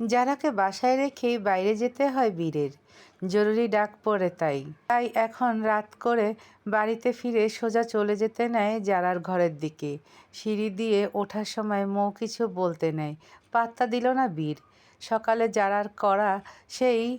যারাকে বাসায় রেখেই বাইরে যেতে হয় বীরের। জরুরি ডাক পড়ে তাই। তাই এখন রাত করে বাড়িতে ফিরে সোজা চলে যেতে নেয় যারার ঘরের দিকে। সিঁড়ি দিয়ে ওঠার সময় মৌ কিছু বলতে নেয়। পাত্তা দিল না বীর। সকালে যারার করা সেই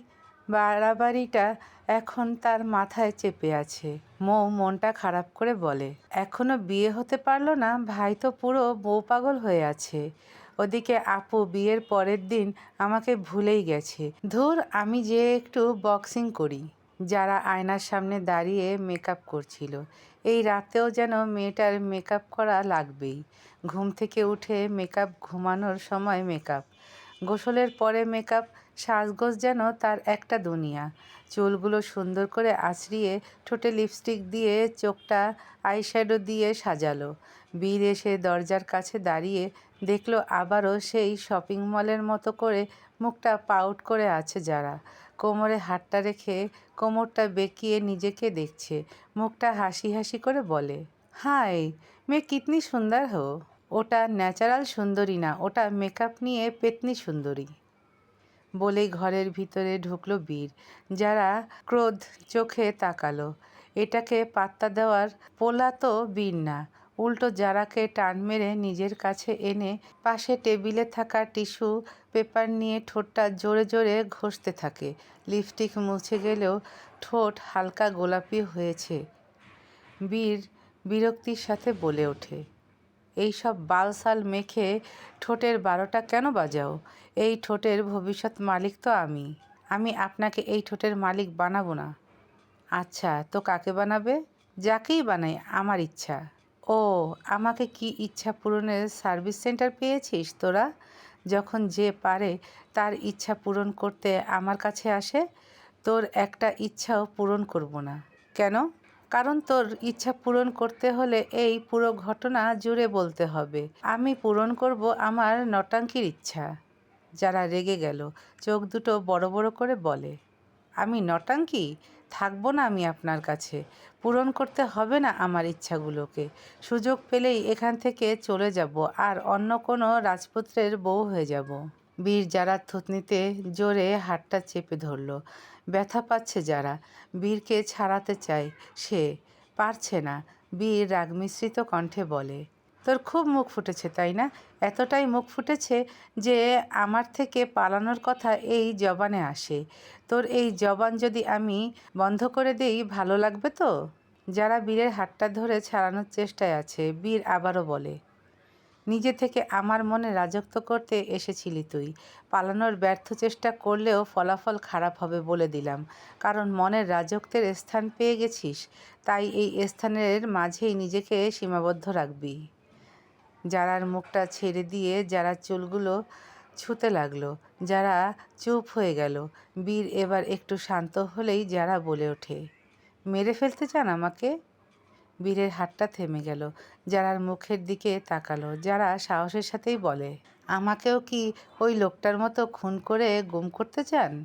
বাড়াবাড়িটা এখন তার মাথায় চেপে আছে। মৌ মনটা খারাপ করে বলে, এখনও বিয়ে হতে পারল না? ভাই তো পুরো বউ পাগল হয়ে আছে। ওদিকে আপু বিয়ের পরের দিন আমাকে ভুলেই গেছে। ধুর, আমি যে একটু বক্সিং করি। যারা আয়নার সামনে দাঁড়িয়ে মেকআপ করছিল। এই রাতেও যেন মেয়েটার মেকআপ করা লাগবেই। ঘুম থেকে উঠে মেকআপ ঘুমানোর সময় মেকআপ। গোসলের পরে মেকআপ, সাজগোজ যেন তার একটা দুনিয়া। চুলগুলো সুন্দর করে আছড়িয়ে ঠোঁটে লিপস্টিক দিয়ে চোখটা আইশ্যাডো দিয়ে সাজালো। বীর এসে দরজার কাছে দাঁড়িয়ে দেখল আবারও সেই শপিং মলের মতো করে মুখটা পাউট করে আছে যারা। কোমরে হাতটা রেখে কোমরটা বেঁকিয়ে নিজেকে দেখছে। মুখটা হাসি হাসি করে বলে, হাই, মেয়ে কিতনি সুন্দর হো। ওটা ন্যাচারাল সুন্দরী না, ওটা মেকআপ নিয়ে পেতনি সুন্দরী। বলেই ঘরের ভিতরে ঢুকলো বীর, যারা ক্রোধ চোখে তাকালো। এটাকে পাত্তা দেওয়ার পোলা তো বীর না উল্টো জারাকে টান মেরে নিজের কাছে এনে পাশে টেবিলে থাকা টিস্যু পেপার নিয়ে ঠোঁটটা জোরে জোরে ঘষতে থাকে। লিপস্টিক মুছে গেলেও ঠোঁট হালকা গোলাপি হয়েছে। বীর বিরক্তির সাথে বলে ওঠে, এই সব বালসাল মেখে ঠোঁটের বারোটা কেন বাজাও? এই ঠোঁটের ভবিষ্যৎ মালিক তো আমি। আমি আপনাকে এই ঠোঁটের মালিক বানাবো না। আচ্ছা তো কাকে বানাবে? যাকেই বানাই, আমার ইচ্ছা। ও, আমাকে কি ইচ্ছা পূরণের সার্ভিস সেন্টার পেয়েছিস তোরা? যখন যে পারে তার ইচ্ছা পূরণ করতে আমার কাছে আসে, তোর একটা ইচ্ছাও পূরণ করব না। কেন? কারণ তোর ইচ্ছা পূরণ করতে হলে এই পুরো ঘটনা জুড়ে বলতে হবে। আমি পূরণ করব আমার নটাঙ্কির ইচ্ছা। যারা রেগে গেল, চোখ দুটো বড় বড় করে বলে, আমি নটাঙ্কি? থাকব না আমি আপনার কাছে। পূরণ করতে হবে না আমার ইচ্ছাগুলোকে। সুযোগ পেলেই এখান থেকে চলে যাব আর অন্য কোনো রাজপুত্রের বউ হয়ে যাব। বীর যারা থুতনিতে জোরে হাতটা চেপে ধরল। ব্যথা পাচ্ছে যারা। বীরকে ছাড়াতে চায় সে। পারছে না। বীর রাগ মিশ্রিত কণ্ঠে বলে তোর খুব মুখ ফুটেছে, তাই না? এতটাই মুখ ফুটেছে যে আমার থেকে পালানোর কথা এই জবানে আসে। তোর এই জবান যদি আমি বন্ধ করে দেই, ভালো লাগবে তো? যারা বীরের হাতটা ধরে ছাড়ানোর চেষ্টায় আছে, বীর আবারও বলে, নিজে থেকে আমার মনে রাজত্ব করতে এসেছিলি তুই। পালানোর ব্যর্থ চেষ্টা করলেও ফলাফল খারাপ হবে বলে দিলাম। কারণ মনের রাজত্বের স্থান পেয়ে গেছিস। তাই এই স্থানের মাঝেই নিজেকে সীমাবদ্ধ রাখবি। যারার মুখটা ছেড়ে দিয়ে যারা চুলগুলো ছুতে লাগল। যারা চুপ হয়ে গেল। বীর এবার একটু শান্ত হলেই যারা বলে ওঠে, মেরে ফেলতে চান আমাকে? বীরের হাতটা থেমে গেল। যারার মুখের দিকে তাকালো। যারা সাহসের সাথেই বলে, আমাকেও কি ওই লোকটার মতো খুন করে গুম করতে চান?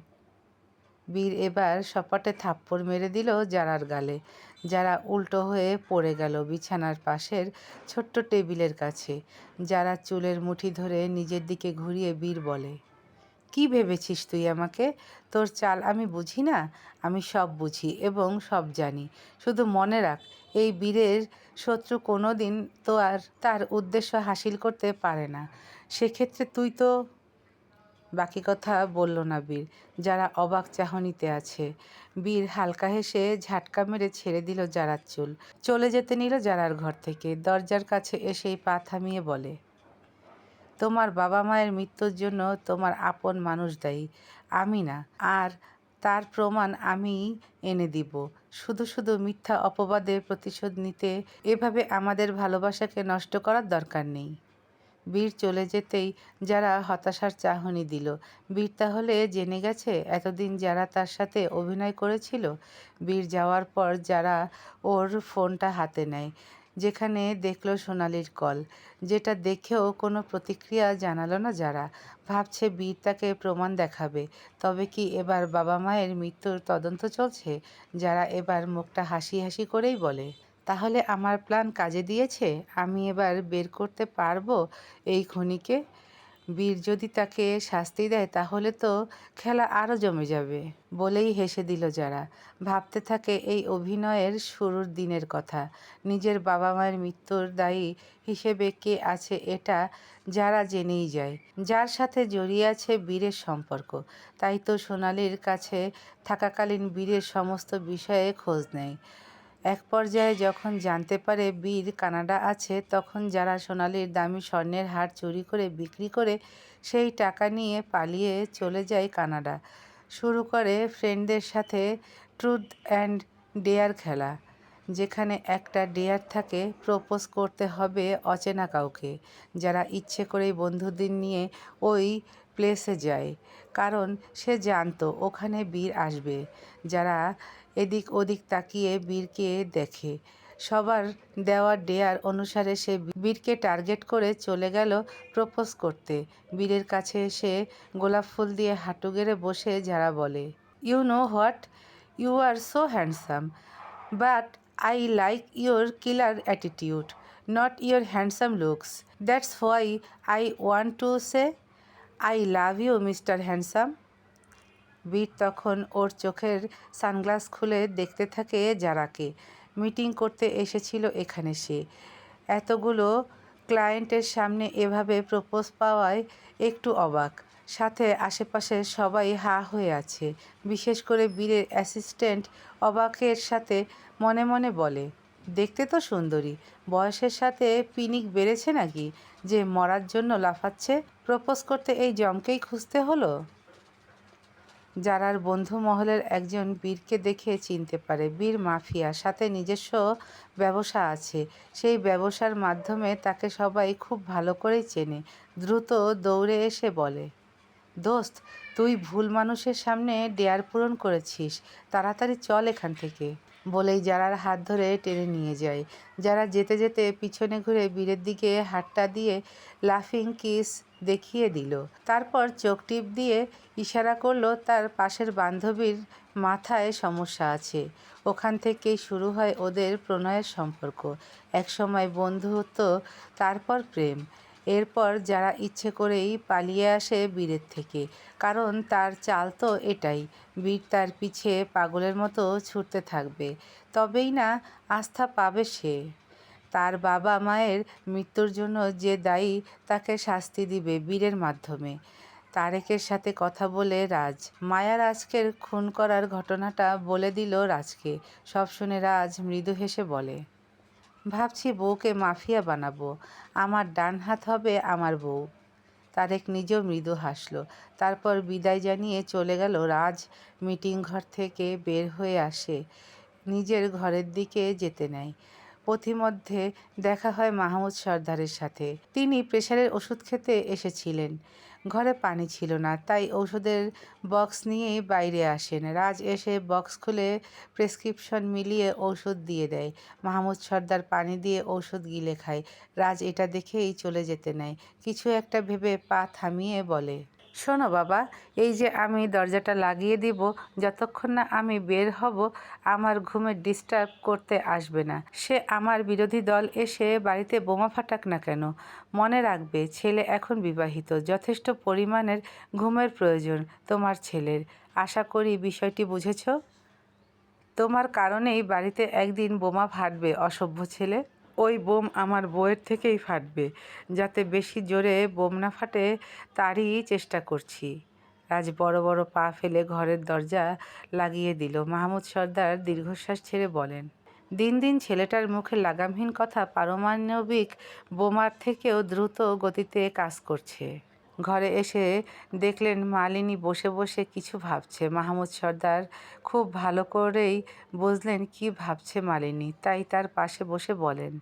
বীর এবার সপাটে থাপ্পড় মেরে দিল যারার গালে। যারা উল্টো হয়ে পড়ে গেল বিছানার পাশের ছোট্ট টেবিলের কাছে, যারা চুলের মুঠি ধরে নিজের দিকে ঘুরিয়ে বীর বলে, কি ভেবেছিস তুই আমাকে? তোর চাল আমি বুঝি না? আমি সব বুঝি এবং সব জানি। শুধু মনে রাখ, এই বীরের শত্রু কোনো দিন তো আর তার উদ্দেশ্য হাসিল করতে পারে না। সেক্ষেত্রে তুই তো বাকি কথা বলল না বীর, যারা অবাক চাহনিতে আছে। বীর হালকা হেসে ঝাটকা মেরে ছেড়ে দিল জারার চুল। চলে যেতে নিল জারার ঘর থেকে। দরজার কাছে এসেই পা থামিয়ে বলে, তোমার বাবা মায়ের মৃত্যুর জন্য তোমার আপন মানুষ দায়ী। আমি না, আর তার প্রমাণ আমি এনে দিব। শুধু শুধু মিথ্যা অপবাদের প্রতিশোধ নিতে এভাবে আমাদের ভালোবাসাকে নষ্ট করার দরকার নেই। বীর চলে যেতেই যারা হতাশার চাহনি দিল। বীর তাহলে জেনে গেছে এতদিন যারা তার সাথে অভিনয় করেছিল? বীর যাওয়ার পর যারা ওর ফোনটা হাতে নেয়, যেখানে দেখল সোনালির কল, যেটা দেখেও কোনো প্রতিক্রিয়া জানালো না যারা। ভাবছে বীর তাকে প্রমাণ দেখাবে, তবে কি এবার বাবা মায়ের মৃত্যুর তদন্ত চলছে? যারা এবার মুখটা হাসি হাসি করেই বলে। তাহলে আমার প্ল্যান কাজে দিয়েছে, আমি এবার বের করতে পারব এই খনিকে? বীর যদি তাকে শাস্তি দেয়, তাহলে তো খেলা আরও জমে যাবে, বলেই হেসে দিল যারা। ভাবতে থাকে এই অভিনয়ের শুরুর দিনের কথা, নিজের বাবা মায়ের মৃত্যুর দায়ী হিসেবে কে আছে এটা যারা জেনেই যায়। যার সাথে জড়িয়ে আছে বীরের সম্পর্ক, তাই তো সোনালির কাছে থাকাকালীন বীরের সমস্ত বিষয়ে খোঁজ নেয়। এক পর্যায়ে যখন জানতে পারে বীর কানাডা আছে, তখন যারা সোনালির দামি স্বর্ণের হার চুরি করে বিক্রি করে সেই টাকা নিয়ে পালিয়ে চলে যায় কানাডা। শুরু করে ফ্রেন্ডদের সাথে ট্রুথ অ্যান্ড ডেয়ার খেলা, যেখানে একটা ডেয়ার থাকে, প্রপোজ করতে হবে অচেনা কাউকে, যারা ইচ্ছে করেই বন্ধুদের নিয়ে ওই প্লেসে যায়। কারণ সে জানতো ওখানে বীর আসবে। যারা এদিক ওদিক তাকিয়ে বীরকে দেখে। সবার দেওয়া ডেয়ার অনুসারে সে বীরকে টার্গেট করে চলে গেল প্রপোজ করতে। বীরের কাছে এসে গোলাপ ফুল দিয়ে হাঁটু গেড়ে বসে যারা বলে you know what you are so handsome but I like your killer attitude not your handsome looks that's why I want to say I love you, mister handsome. Bir তখন ওর চোখের সানগ্লাস খুলে দেখতে থাকে যারাকে। মিটিং করতে এসেছিল এখানে সে। এতগুলো ক্লায়েন্টের সামনে এভাবে প্রপোজ পাওয়ায় একটু অবাক। সাথে আশেপাশে সবাই হা হয়ে আছে। বিশেষ করে বীরের অ্যাসিস্ট্যান্ট অবাকের সাথে মনে মনে বলে দেখতে তো সুন্দরী। বয়সের সাথে পিনিক বেড়েছে নাকি? যে মরার জন্য লাফাচ্ছে, প্রপোজ করতে এই জমকেই খুঁজতে হলো? যারার বন্ধু মহলের একজন বীরকে দেখে চিনতে পারে, বীর মাফিয়া, সাথে নিজস্ব ব্যবসা আছে। সেই ব্যবসার মাধ্যমে তাকে সবাই খুব ভালো করেই চেনে। দ্রুত দৌড়ে এসে বলে, দোস্ত, তুই ভুল মানুষের সামনে ডেয়ার পূরণ করেছিস। তাড়াতাড়ি চল এখান থেকে। বলেই যারার হাত ধরে টেনে নিয়ে যায়। যারা যেতে যেতে পিছনে ঘুরে বীরের দিকে হাতটা দিয়ে লাফিং কিস দেখিয়ে দিল। তারপর চোখ টিপ দিয়ে ইশারা করল, তার পাশের বান্ধবীর মাথায় সমস্যা আছে। ওখান থেকেই শুরু হয় ওদের প্রণয়ের সম্পর্ক। একসময় বন্ধুত্ব, তারপর প্রেম। এরপর যারা ইচ্ছে করেই পালিয়ে আসে বীরের থেকে। কারণ তার চাল তো এটাই, বীর তার পিছে পাগলের মতো ছুটতে থাকবে। তবেই না আস্থা পাবে সে। তার বাবা মায়ের মৃত্যুর জন্য যে দায়ী তাকে শাস্তি দিবে বীরের মাধ্যমে। তারেকের সাথে কথা বলে রাজ। মায়া রাজকের খুন করার ঘটনাটা বলে দিল রাজকে। সব শুনে রাজ মৃদু হেসে বলে ভাবছি বউকে মাফিয়া বানাবো। আমার ডান হাত হবে আমার বউ। তারেক নিজেও মৃদু হাসলো। তারপর বিদায় জানিয়ে চলে গেল রাজ মিটিং ঘর থেকে বের হয়ে আসে। নিজের ঘরের দিকে যেতে নেয়। পথিমধ্যে দেখা হয় মাহমুদ সর্দারের সাথে। তিনি প্রেশারের ওষুধ খেতে এসেছিলেন। ঘরে পানি ছিল না, তাই ওষুধের বক্স নিয়েই বাইরে আসেন। রাজ এসে বক্স খুলে প্রেসক্রিপশন মিলিয়ে ঔষধ দিয়ে দেয়। মাহমুদ সর্দার পানি দিয়ে ঔষধ গিলে খায়। রাজ এটা দেখেই চলে যেতে নেয়। কিছু একটা ভেবে পা থামিয়ে বলে শোনো বাবা, এই যে আমি দরজাটা লাগিয়ে দিব, যতক্ষণ না আমি বের হব, আমার ঘুমে ডিস্টার্ব করতে আসবে না। সে আমার বিরোধী দল এসে বাড়িতে বোমা ফাটাক না কেন? মনে রাখবে, ছেলে এখন বিবাহিত, যথেষ্ট পরিমাণের ঘুমের প্রয়োজন তোমার ছেলের। আশা করি বিষয়টি বুঝেছ? তোমার কারণেই বাড়িতে একদিন বোমা ফাটবে, অসভ্য ছেলে। ওই বোম আমার বইয়ের থেকেই ফাটবে। যাতে বেশি জোরে বোম না ফাটে, তারই চেষ্টা করছি। রাজ বড় বড় পা ফেলে ঘরের দরজা লাগিয়ে দিল। মাহমুদ সর্দার দীর্ঘশ্বাস ছেড়ে বলেন, দিন দিন ছেলেটার মুখে লাগামহীন কথা পারমাণবিক বোমার থেকেও দ্রুত গতিতে কাজ করছে। ঘরে এসে দেখলেন মালিনী বসে বসে কিছু ভাবছে। মাহমুদ সর্দার খুব ভালো করেই বুঝলেন কি ভাবছে মালিনী, তাই তার পাশে বসে বলেন,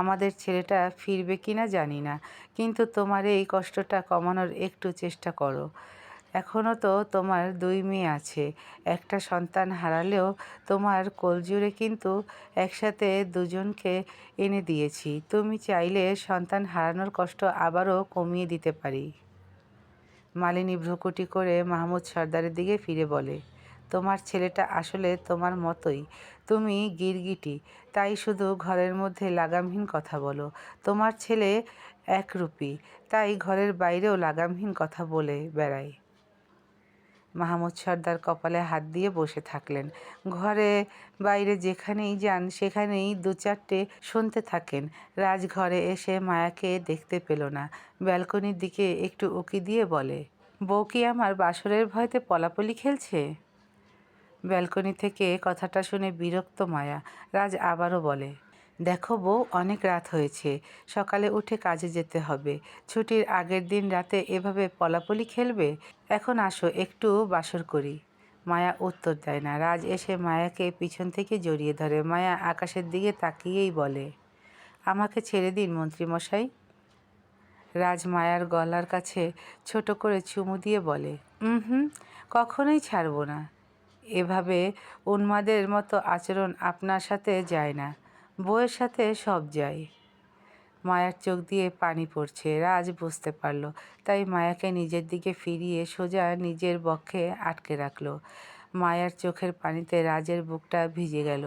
আমাদের ছেলেটা ফিরবে কি না জানি না, কিন্তু তোমার এই কষ্টটা কমানোর একটু চেষ্টা করো। এখনও তো তোমার দুই মেয়ে আছে। একটা সন্তান হারালেও তোমার কোলজুড়ে কিন্তু একসাথে দুজনকে এনে দিয়েছি। তুমি চাইলে সন্তান হারানোর কষ্ট আবারও কমিয়ে দিতে পারি। মালিনী ভ্রুকুটি করে মাহমুদ সর্দারের দিকে ফিরে বলে, তোমার ছেলেটা আসলে তোমার মতোই। তুমি গিরগিটি। তাই শুধু ঘরের মধ্যে লাগামহীন কথা বলো। তোমার ছেলে একরূপী। তাই ঘরের বাইরেও লাগামহীন কথা বলে বেড়ায়। মাহমুদ সর্দার কপালে হাত দিয়ে বসে থাকলেন। ঘরে বাইরে যেখানেই যান, সেখানেই দু চারটে শুনতে থাকেন। রাজঘরে এসে মায়াকে দেখতে পেল না। ব্যালকনির দিকে একটু উকি দিয়ে বলে, বউ কি আমার বাসরের ভয়তে পলাপলি খেলছে? ব্যালকনি থেকে কথাটা শুনে বিরক্ত মায়া। রাজ আবারও বলে দেখো বউ, অনেক রাত হয়েছে। সকালে উঠে কাজে যেতে হবে। ছুটির আগের দিন রাতে এভাবে পলাপলি খেলবে? এখন আসো, একটু বাসর করি। মায়া উত্তর দেয় না। রাজ এসে মায়াকে পিছন থেকে জড়িয়ে ধরে। মায়া আকাশের দিকে তাকিয়েই বলে, আমাকে ছেড়ে দিন মন্ত্রীমশাই। রাজ মায়ার গলার কাছে ছোট করে চুমু দিয়ে বলে হুম, কখনোই ছাড়বো না। এভাবে উন্মাদের মতো আচরণ আপনার সাথে যায় না। বউয়ের সাথে সব যায় মায়ার চোখ দিয়ে পানি পড়ছে, রাজ বুঝতে পারল। তাই মায়াকে নিজের দিকে ফিরিয়ে সোজা নিজের বক্ষে আটকে রাখল। মায়ার চোখের পানিতে রাজের বুকটা ভিজে গেল।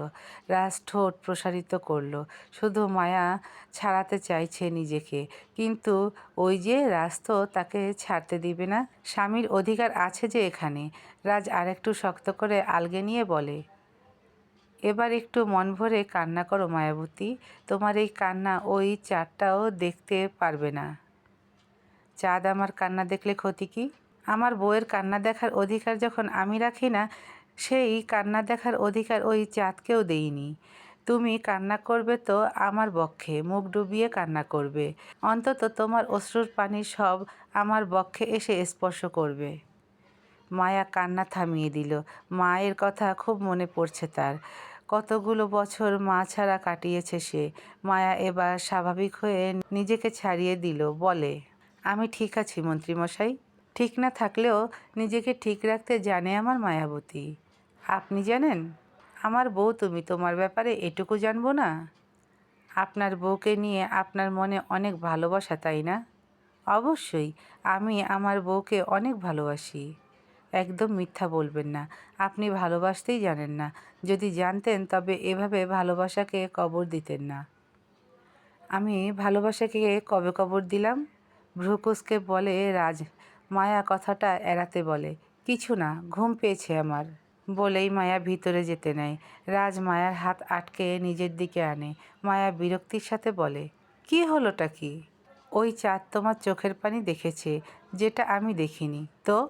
রাজ ঠোঁট প্রসারিত করল। শুধু মায়া ছাড়াতে চাইছে নিজেকে। কিন্তু ওই যে রাজ তো তাকে ছাড়তে দিবে না। স্বামীর অধিকার আছে যে এখানে। রাজ আরেকটু শক্ত করে আলগে নিয়ে বলে এবার একটু মন ভরে কান্না করো, মায়াবতী। তোমার এই কান্না ওই চাঁদটাও দেখতে পারবে না। চাঁদ আমার কান্না দেখলে ক্ষতি কি? আমার বউয়ের কান্না দেখার অধিকার যখন আমি রাখি না, সেই কান্না দেখার অধিকার ওই চাঁদকেও দেইনি। তুমি কান্না করবে তো আমার বক্ষে, মুখ ডুবিয়ে কান্না করবে। অন্তত তোমার অশ্রুর পানি সব আমার বক্ষে এসে স্পর্শ করবে। মায়া কান্না থামিয়ে দিল। মায়ের কথা খুব মনে পড়ছে তার। কতগুলো বছর মা ছাড়া কাটিয়েছে সে। মায়া এবার স্বাভাবিক হয়ে নিজেকে ছাড়িয়ে দিল, বলে, আমি ঠিক আছি মন্ত্রীমশাই। ঠিক না থাকলেও নিজেকে ঠিক রাখতে জানে আমার মায়াবতী। আপনি জানেন? আমার বউ তুমি, তোমার ব্যাপারে এটুকু জানব না? আপনার বউকে নিয়ে আপনার মনে অনেক ভালোবাসা, তাই না? অবশ্যই। আমি আমার বউকে অনেক ভালোবাসি। একদম মিথ্যা বলবেন না। আপনি ভালোবাসতেই জানেন না। যদি জানতেন, তবে এভাবে ভালোবাসাকে কবর দিতেন না। আমি ভালোবাসাকে কবে কবর দিলাম? ভ্রুকুসকে বলে, রাজ, মায়া কথাটা এড়াতে বলে। কিছু না, ঘুম পেয়েছে আমার। বলেই মায়া ভিতরে যেতে নেয়। রাজ মায়ার হাত আটকে নিজের দিকে আনে। মায়া বিরক্তির সাথে বলে, কি হলোটা কি? ওই চাঁদ তোমার চোখের পানি দেখেছে, যেটা আমি দেখিনি। তো?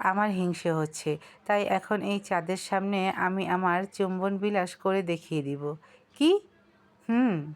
আমার হিংসে হচ্ছে। তাই এখন এই চাঁদের সামনে আমি আমার চুম্বন বিলাস করে দেখিয়ে দিব। কি? হুম।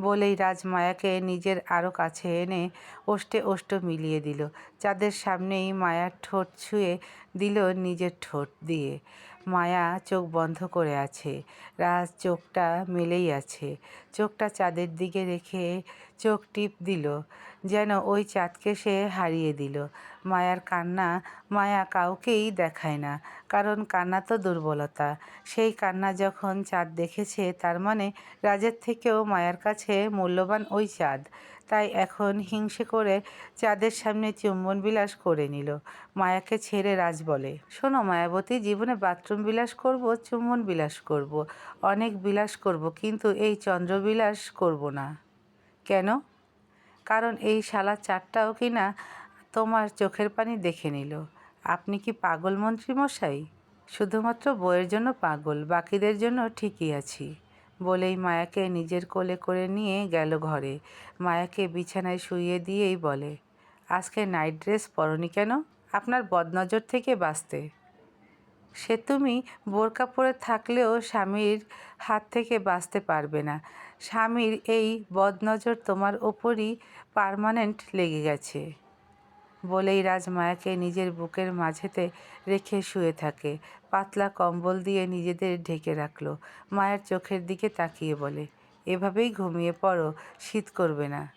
বলেই রাজমায়াকে নিজের আরও কাছে এনে ওষ্টে ওষ্ট মিলিয়ে দিল। চাঁদের সামনেই মায়ার ঠোঁট ছুঁয়ে দিল নিজের ঠোঁট দিয়ে। মায়া চোখ বন্ধ করে আছে। রাজ চোখটা মেলেই আছে। চোখটা চাঁদের দিকে রেখে চোখ টিপ দিল। যেন ওই চাঁদকে সে হারিয়ে দিল। মায়ার কান্না মায়া কাউকেই দেখায় না, কারণ কান্না তো দুর্বলতা। সেই কান্না যখন চাঁদ দেখেছে, তার মানে রাজের থেকেও মায়ার কাছে মূল্যবান ওই চাঁদ। তাই এখন হিংসে করে চাঁদের সামনে চুম্বন বিলাস করে নিল। মায়াকে ছেড়ে রাজ বলে, শোনো মায়াবতী, জীবনে বাথরুম বিলাস করব, চুম্বন বিলাস করব, অনেক বিলাস করব, কিন্তু এই চন্দ্রবিলাস করব না। কেন? কারণ এই শালা চারটাও কি না তোমার চোখের পানি দেখে নিল। আপনি কি পাগল মন্ত্রী মশাই? শুধুমাত্র বইয়ের জন্য পাগল, বাকিদের জন্য ঠিকই আছি। বলেই মায়াকে নিজের কোলে করে নিয়ে গেল ঘরে। মায়াকে বিছানায় শুইয়ে দিয়েই বলে, আজকে নাইট ড্রেস পরনি কেন? আপনার বদনজর থেকে বাঁচতে। সে তুমি বোরকা পরে থাকলেও স্বামীর হাত থেকে বাঁচতে পারবে না। স্বামীর এই বদনজর তোমার ওপরই পারমানেন্ট লেগে গেছে। বলেই রাজমায়াকে নিজের বুকের মাঝেতে রেখে শুয়ে থাকে। পাতলা কম্বল দিয়ে নিজেদের ঢেকে রাখল। মায়ের চোখের দিকে তাকিয়ে বলে, এভাবেই ঘুমিয়ে পড়ো, শীত করবে না।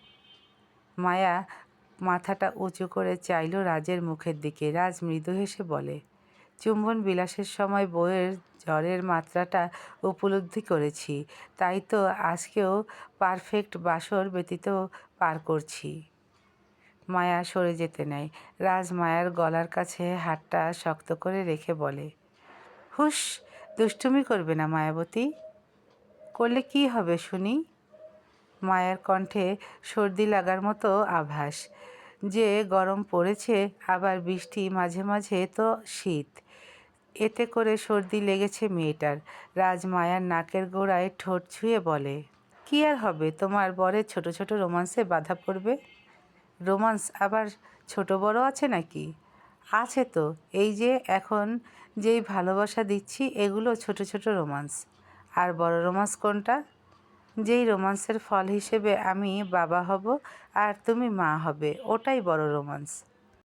মায়া মাথাটা উঁচু করে চাইল রাজের মুখের দিকে। রাজ মৃদু হেসে বলে, চুম্বন বিলাসের সময় বইয়ের জ্বরের মাত্রাটা উপলব্ধি করেছি। তাই তো আজকেও পারফেক্ট বাসর ব্যতীত পার করছি। মায়া সরে যেতে নেয়। রাজ মায়ার গলার কাছে হাতটা শক্ত করে রেখে বলে হুস দুষ্টুমি করবে না মায়াবতী। করলে কি হবে শুনি? মায়ার কণ্ঠে সর্দি লাগার মতো আভাস। যে গরম পড়েছে, আবার বৃষ্টি মাঝে মাঝে তো শীত। এতে করে সর্দি লেগেছে মেয়েটার। রাজ মায়ার নাকের গোড়ায় ঠোঁট ছুঁয়ে বলে, কি আর হবে? তোমার বরের ছোট ছোট রোমান্সে বাধা পড়বে? রোমান্স আবার ছোট বড় আছে নাকি? আছে তো, এই যে এখন যেই ভালোবাসা দিচ্ছি, এগুলো ছোট ছোট রোমান্স। আর বড় রোমান্স কোনটা? যেই রোমান্সের ফল হিসেবে আমি বাবা হব আর তুমি মা হবে, ওটাই বড় রোমান্স।